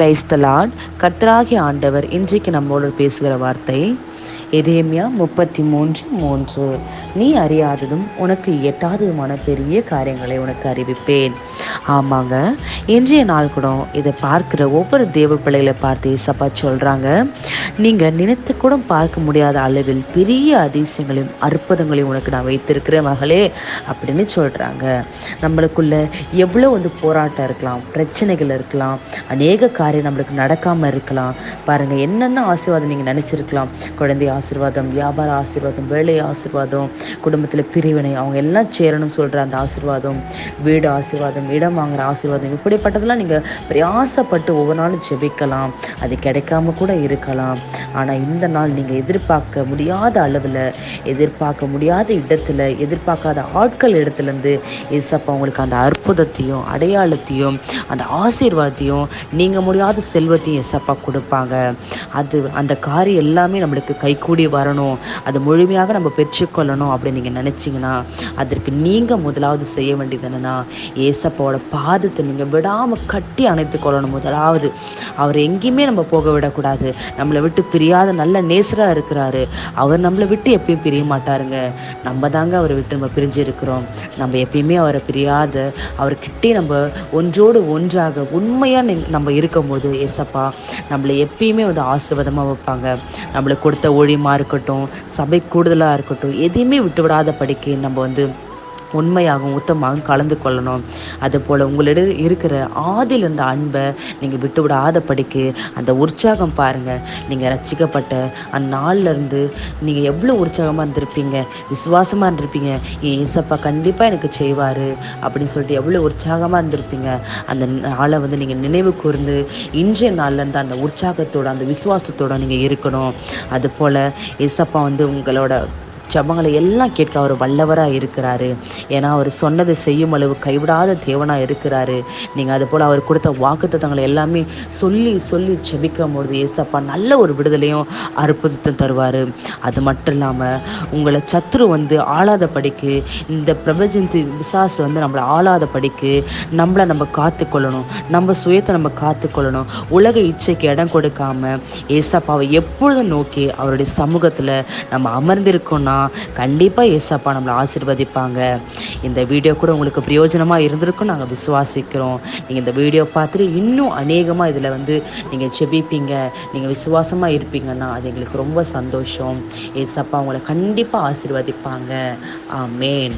Price தலாட் கர்த்தராகிய ஆண்டவர் இன்றைக்கு நம்மோடு பேசுகிற வார்த்தை எதேமியா முப்பத்தி மூன்று மூன்று. நீ அறியாததும் உனக்கு எட்டாததுமான பெரிய காரியங்களை உனக்கு அறிவிப்பேன். ஆமாங்க இன்றைய நாள் கூட இதை பார்க்குற ஒவ்வொரு தேவ பிள்ளைகளை பார்த்து சப்பா சொல்கிறாங்க நீங்கள் நினைத்து கூட பார்க்க முடியாத அளவில் பெரிய அதிசயங்களையும் அற்புதங்களையும் உனக்கு நான் வைத்திருக்கிறேன் மகளே அப்படின்னு சொல்கிறாங்க நம்மளுக்குள்ள எவ்வளோ வந்து போராட்டம் இருக்கலாம் பிரச்சனைகள் இருக்கலாம் அநேக காரியம் நம்மளுக்கு நடக்காமல் இருக்கலாம். பாருங்கள் என்னென்ன ஆசீர்வாதம் நீங்கள் நினச்சிருக்கலாம். குழந்தையா ஆசீர்வாதம் வியாபார ஆசீர்வாதம் வேலை ஆசீர்வாதம் குடும்பத்தில் பிரிவினை அவங்க எல்லாம் சேரணும்னு சொல்கிற அந்த ஆசீர்வாதம் வீடு ஆசீர்வாதம் இடம் வாங்குகிற ஆசீர்வாதம் இப்படிப்பட்டதெல்லாம் நீங்கள் பிரயாசப்பட்டு ஒவ்வொரு நாளும் ஜெபிக்கலாம். அது கிடைக்காம கூட இருக்கலாம். ஆனால் இந்த நாள் நீங்கள் எதிர்பார்க்க முடியாத அளவில் எதிர்பார்க்க முடியாத இடத்துல எதிர்பார்க்காத ஆட்கள் இடத்துலேருந்து இசப்பா உங்களுக்கு அந்த அற்புதத்தையும் அடையாளத்தையும் அந்த ஆசீர்வாதத்தையும் நீங்கள் முடியாத செல்வத்தையும் இசப்பா கொடுப்பாங்க. அது அந்த காரியம் எல்லாமே நம்மளுக்கு கூடி வரணும். அது முழுமையாக நம்ம பெற்றுக்கொள்ளணும் அப்படின்னு நீங்கள் நினச்சிங்கன்னா அதற்கு நீங்கள் முதலாவது செய்ய வேண்டியது என்னென்னா ஏசப்பாவோட பாதத்தை நீங்கள் விடாமல் கட்டி அணைத்து கொள்ளணும் முதலாவது. அவர் எங்கேயுமே நம்ம போக விடக்கூடாது. நம்மளை விட்டு பிரியாத நல்ல நேசராக இருக்கிறாரு. அவர் நம்மளை விட்டு எப்பயும் பிரிய மாட்டாருங்க. நம்ம தாங்க அவரை விட்டு நம்ம பிரிஞ்சு இருக்கிறோம். நம்ம எப்பயுமே அவரை பிரியாத அவர்கிட்டே நம்ம ஒன்றோடு ஒன்றாக உண்மையாக நம்ம இருக்கும்போது ஏசப்பா நம்மளை எப்பயுமே வந்து ஆசீர்வாதமாக வைப்பாங்க. நம்மளுக்கு கொடுத்த ஒழி ஒழிமா இருக்கட்டும் சபை கூடுதலாக இருக்கட்டும் எதையுமே விட்டு விடாத படிக்க நம்ம வந்து உண்மையாகவும் உத்தமாகவும் கலந்து கொள்ளணும். அதுபோல் உங்களிடம் இருக்கிற ஆதில் இருந்த அன்பை நீங்கள் விட்டு விடாத படிக்கு அந்த உற்சாகம் பாருங்கள் நீங்கள் ரசிக்கப்பட்ட அந்த நீங்கள் எவ்வளோ உற்சாகமாக இருந்திருப்பீங்க விசுவாசமாக இருந்திருப்பீங்க. என் ஏசப்பா கண்டிப்பாக எனக்கு செய்வார் அப்படின்னு சொல்லிட்டு எவ்வளோ உற்சாகமாக இருந்திருப்பீங்க. அந்த நாளை வந்து நீங்கள் நினைவு கூர்ந்து இன்றைய நாள்லேருந்து அந்த உற்சாகத்தோட அந்த விசுவாசத்தோட நீங்கள் இருக்கணும். அதுபோல் ஏசப்பா வந்து உங்களோட ஜபங்களை எல்லாம் கேட்க அவர் வல்லவராக இருக்கிறாரு. ஏன்னா அவர் சொன்னதை செய்யும் அளவு கைவிடாத தேவனாக இருக்கிறாரு. நீங்கள் அது போல் அவர் கொடுத்த வாக்குத்தத்தங்களை எல்லாமே சொல்லி சொல்லி ஜபிக்கும் பொழுது ஏசப்பா நல்ல ஒரு விடுதலையும் அற்புதத்தை தருவார். அது மட்டும் இல்லாமல் உங்களை சத்ரு வந்து ஆளாத படிக்கு இந்த பிரபஞ்சத்து விசாசு வந்து நம்மளை ஆளாத படிக்கு நம்மளை நம்ம காத்துக்கொள்ளணும். நம்ம சுயத்தை நம்ம காத்துக்கொள்ளணும். உலக இச்சைக்கு இடம் கொடுக்காம ஏசப்பாவை எப்பொழுதும் நோக்கி அவருடைய சமூகத்தில் நம்ம அமர்ந்திருக்கோம்னா கண்டிப்பாக ஏசப்பா நம்மளை ஆசிர்வதிப்பாங்க. இந்த வீடியோ கூட உங்களுக்கு பிரயோஜனமாக இருந்திருக்கும் நாங்கள் விசுவாசிக்கிறோம். நீங்கள் இந்த வீடியோ பார்த்துட்டு இன்னும் அநேகமாக இதில் வந்து நீங்கள் செபிப்பீங்க நீங்கள் விசுவாசமாக இருப்பீங்கன்னா அது எங்களுக்கு ரொம்ப சந்தோஷம். ஏசப்பா உங்களை கண்டிப்பாக ஆசிர்வதிப்பாங்க. ஆமேன்.